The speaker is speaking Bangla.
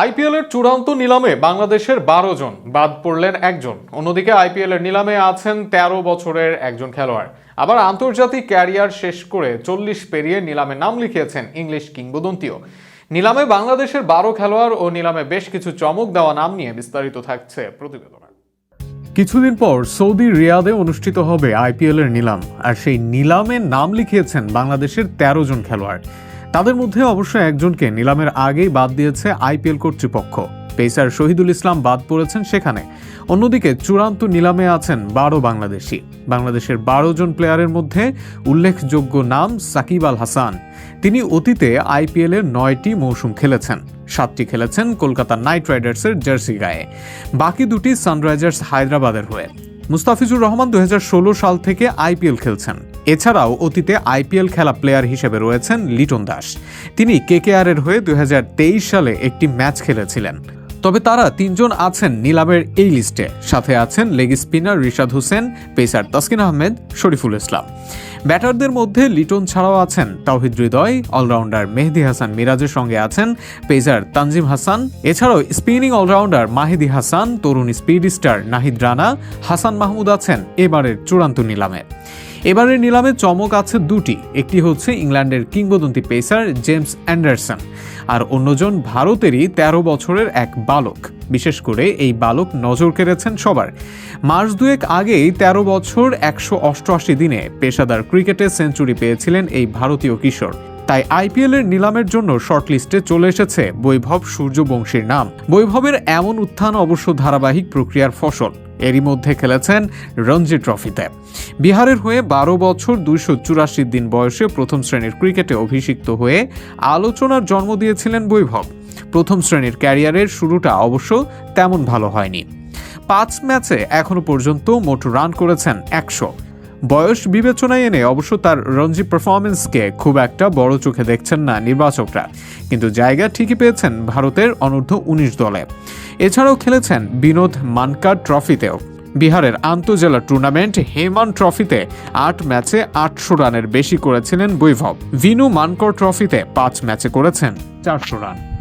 আইপিএল এর চূড়ান্ত নিলামে বাংলাদেশের বারো জন, বাদ পড়লেন একজন। অন্যদিকে আইপিএল এর নিলামে আছেন ১৩ বছরের একজন খেলোয়াড়। আবার আন্তর্জাতিক ক্যারিয়ার শেষ করে চল্লিশ পেরিয়ে নিলামে নাম লিখিয়েছেন ইংলিশ কিংবদন্তিও। নিলামে বাংলাদেশের বারো খেলোয়াড় ও নিলামে বেশ কিছু চমক দেওয়া নাম নিয়ে বিস্তারিত থাকছে প্রতিবেদনে কিছুদিন পর সৌদি রিয়াদে অনুষ্ঠিত হবে আইপিএল এর নিলাম, আর সেই নিলামে নাম লিখিয়েছেন বাংলাদেশের ১৩ জন খেলোয়াড়। তাদের মধ্যে অবশ্য একজনকে নিলামের আগেই বাদ দিয়েছে আইপিএল কর্তৃপক্ষ। পেসার শহীদুল ইসলাম বাদ পড়েছেন সেখানে। অন্যদিকে চূড়ান্ত নিলামে আছেন বারো বাংলাদেশি। বাংলাদেশের বারো জন প্লেয়ারের মধ্যে উল্লেখযোগ্য নাম সাকিব আল হাসান। তিনি অতীতে আইপিএল এর নয়টি মৌসুম খেলেছেন। সাতটি খেলেছেন কলকাতা নাইট রাইডার্সের জার্সি গায়ে। বাকি দুটি সানরাইজার্স হায়দ্রাবাদের হয়ে। মুস্তাফিজুর রহমান দু হাজার ষোলো সাল থেকে আইপিএল খেলছেন। এছাড়াও অতীতে আইপিএল খেলা প্লেয়ার হিসেবে রয়েছেন লিটন দাস। তিনি কেকেআর এর হয়ে তেইশ সালে একটি ম্যাচ খেলেছিলেন। তবে তারা তিনজন আছেন নিলামের এই লিস্টে। সাথে আছেন leg spinner Rishad Hossain, pacer Taskin Ahmed, Shoriful Islam. ব্যাটারদের মধ্যে লিটন ছাড়াও আছেন তাওহিদ হৃদয়, অলরাউন্ডার মেহেদি হাসান মিরাজের সঙ্গে আছেন পেসার তানজিম হাসান। এছাড়াও স্পিনিং অলরাউন্ডার মাহিদি হাসান, তরুণ স্পিড স্টার নাহিদ রানা, হাসান মাহমুদ আছেন এবারের চূড়ান্ত নিলামে। এবারের নিলামে চমক আছে দুটি। একটি হচ্ছে ইংল্যান্ডের কিংবদন্তি পেসার জেমস অ্যান্ডারসন আর অন্যজন ভারতেরই ১৩ বছরের এক বালক। বিশেষ করে এই বালক নজর কেড়েছেন সবার। মার্চ দুয়েক আগেই ১৩ বছর একশো অষ্টআশি দিনে পেশাদার ক্রিকেটে সেঞ্চুরি পেয়েছিলেন এই ভারতীয় কিশোর। তাই আইপিএল এর নিলামের জন্য শর্টলিস্টে চলে এসেছে বৈভব সূর্যবংশীর নাম। বৈভবের এমন উত্থান অবশ্য ধারাবাহিক প্রক্রিয়ার ফসল। এরই মধ্যে খেলেছেন রঞ্জি ট্রফিতে। বিহারের হয়ে বারো বছর দুইশো চুরাশি দিন বয়সে প্রথম শ্রেণির ক্রিকেটে অভিষিক্ত হয়ে আলোচনার জন্ম দিয়েছিলেন বৈভব। প্রথম শ্রেণির ক্যারিয়ারের শুরুটা অবশ্য তেমন ভালো হয়নি। পাঁচ ম্যাচে এখনও পর্যন্ত মোট রান করেছেন একশো। বয়স বিবেচনায় এনে অবশ্য তার রঞ্জি পারফরমেন্সকে খুব একটা বড় চোখে দেখছেন না নির্বাচকরা। কিন্তু জায়গা ঠিকই পেয়েছেন ভারতের অনূর্ধ্ব উনিশ দলে। এছাড়াও খেলেছেন বিনোদ মানকার ট্রফিতেও বিহারের আন্তজেলা টুর্নামেন্ট হেমান ট্রফিতে আট ম্যাচে আটশো রানের বেশি করেছিলেন বৈভব। ভিনু মানকর ট্রফিতে পাঁচ ম্যাচে করেছেন চারশো রান।